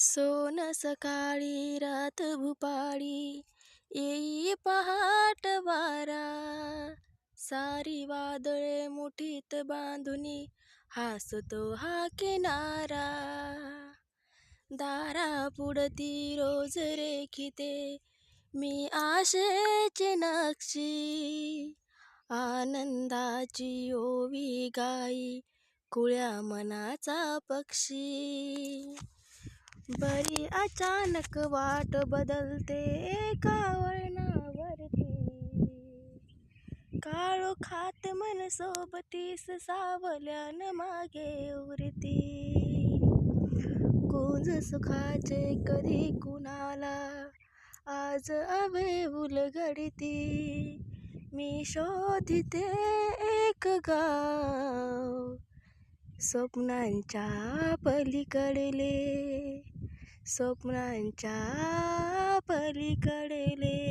सोन सकाळी रात भुपाळी येई पहाट वारा. सारी वादळे मुठीत बांधुनी हासतो हा किनारा. दारा पुढती रोज रेखिते मी आशेची नक्षी. आनंदाची ओवी गाई कुळ्या मनाचा पक्षी. बरी अचानक वाट बदलते एका वळणावरती. काळो खात मन सोबतीस सावल्यान मागे उरती. गुंज सुखाचे कधी कुणाला आज अवे उलगडती मी शोधिते एक गाव स्वप्नांच्या पलीकडले. स्वप्नांच्या पलीकडले